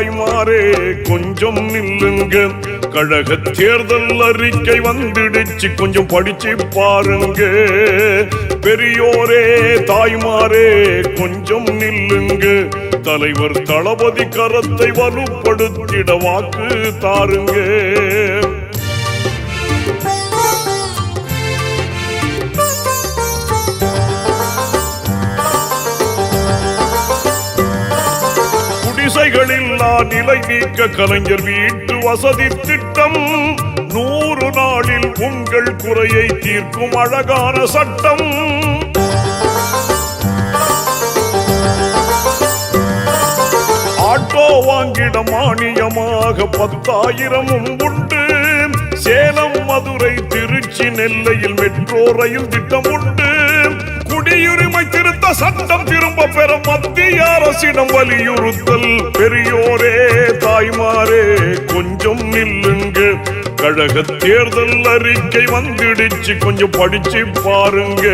தாய்மாரே கொஞ்சம் நில்லுங்க. கழக தேர்தல் அறிக்கை வந்துடுச்சு கொஞ்சம் படிச்சு பாருங்க. பெரியோரே தாய்மாரே கொஞ்சம் நில்லுங்க. தலைவர் தளபதி கரத்தை வலுப்படுத்திட வாக்கு தாருங்க. குடிசைகளில்லா நிலை நீக்க கலைஞர் வீட்டு வசதி திட்டம். நூறு நாளில் உங்கள் குறையை தீர்க்கும் அழகான சட்டம். ஆட்டோ வாங்கிட மானியமாக பத்தாயிரமும் உண்டு. சேலம் மதுரை திருச்சி நெல்லையில் மெட்ரோ ரயில் திட்டம் உண்டு. சட்டம் திரும்ப பெற மத்திய அரசிடம் வலியுறுத்தல். பெரியோரே தாய்மாரே கொஞ்சம் நில்லுங்க. கழக தேர்தல் அறிக்கை வந்துடுச்சு. கொஞ்சம் படிச்சு பாருங்க.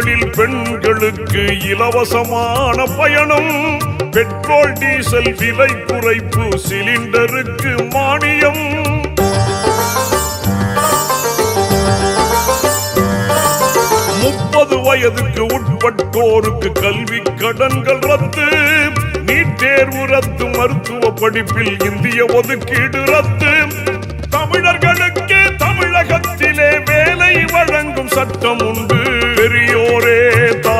பேருந்துகளில் பெண்களுக்கு இலவசமான பயணம். பெட்ரோல் டீசல் விலை குறைப்பு சிலிண்டருக்கு மானியம். முப்பது வயதுக்கு உட்பட்டோருக்கு கல்வி கடன்கள் ரத்து. நீட் தேர்வு ரத்து மருத்துவ படிப்பில் இந்திய ஒதுக்கீடு ரத்து. தமிழர்களுக்கு தமிழகத்திலே வேலை வழங்கும் சட்டம் உண்டு. பெரிய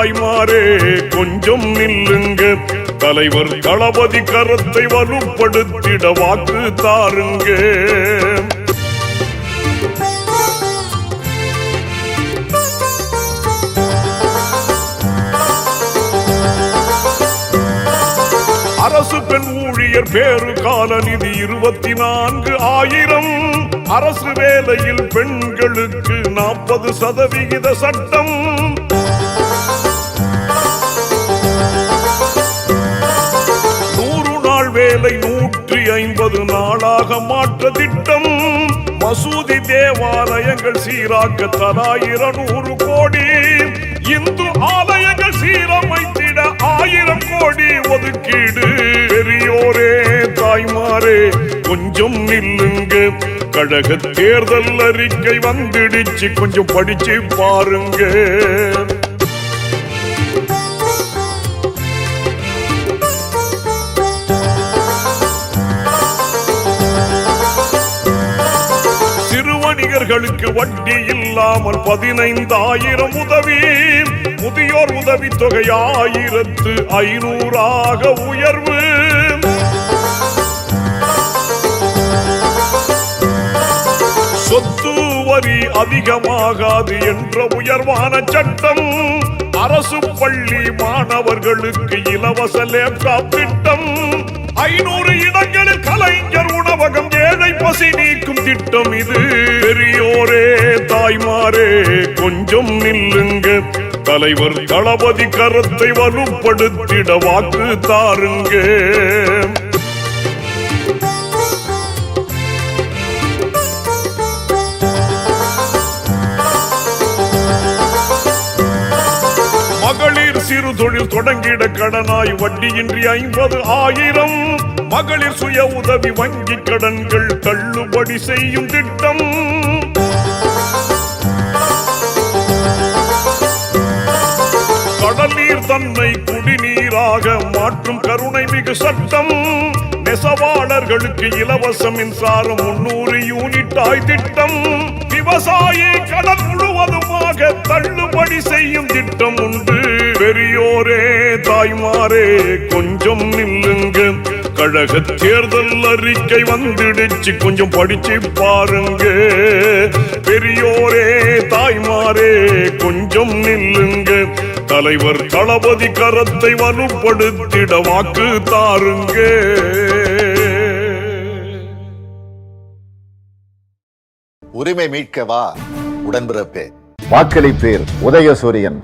தாய்மாரே கொஞ்சம் நில்லுங்க. தலைவர் தளபதி கரத்தை வலுப்படுத்திட வாக்கு தாருங்க. அரசு பெண் ஊழியர் பேரு கால நிதி இருபத்தி நான்கு ஆயிரம். அரசு வேலையில் பெண்களுக்கு நாற்பது சதவிகித சட்டம். வேலை நூற்றி ஐம்பது நாளாக மாற்ற திட்டம். மசூதி தேவாலயங்கள் சீராக்க தலா இருநூறு கோடி. இந்து ஆலயங்கள் சீரமைத்திட ஆயிரம் கோடி ஒதுக்கீடு. பெரியோரே தாய்மாரே கொஞ்சம் நில்லுங்க. கழக தேர்தல் அறிக்கை வந்துடுச்சு. கொஞ்சம் படிச்சு பாருங்க. இளைஞர்களுக்கு வட்டி இல்லாமல் பதினைந்தாயிரம் உதவி. முதியோர் உதவி தொகை ஆயிரத்து ஐநூறாக உயர்வு. சொத்து வரி அதிகமாகாது என்ற உயர்வான சட்டம். அரசு பள்ளி மாணவர்களுக்கு இலவச லேப்டாப் திட்டம். ஐநூறு இடங்களில் கலைஞர் உணவகம் ஏழை பசி நீக்கும் திட்டம் இது. தாய்மாரே கொஞ்சம் நில்லுங்க. தலைவர் தளபதி கரத்தை வலுப்படுத்திட வாக்கு தாருங்க. மகளிர் சிறு தொழில் தொடங்கிட கடனாய் வட்டியின்றி ஐம்பது ஆயிரம். மகளிர் சுய உதவி வங்கி கடன்கள் தள்ளுபடி செய்யும் திட்டம். தன்னை குடிநீராக மாற்றும் கருணை மிகு சட்டம் நெசவாளர்களுக்கு இலவச மின்சாரம் முன்னூறு யூனிட் ஆய் திட்டம். விவசாயி கடன் முழுவதுமாக தள்ளுபடி செய்யும் திட்டம் உண்டு. பெரியோரே தாய்மாரே கொஞ்சம் நில்லுங்க. கழக தேர்தல் அறிக்கை வந்துடுச்சு கொஞ்சம் படிச்சு பாருங்க. பெரியோரே தாய்மாரே கொஞ்சம் நில்லுங்க. தலைவர் தளபதி கரத்தை வலுப்படுத்திட வாக்கு தாருங்க. உரிமை மீட்கவா உடன்பிறப்பே. வாக்களிப்பீர் உதயசூரியன்.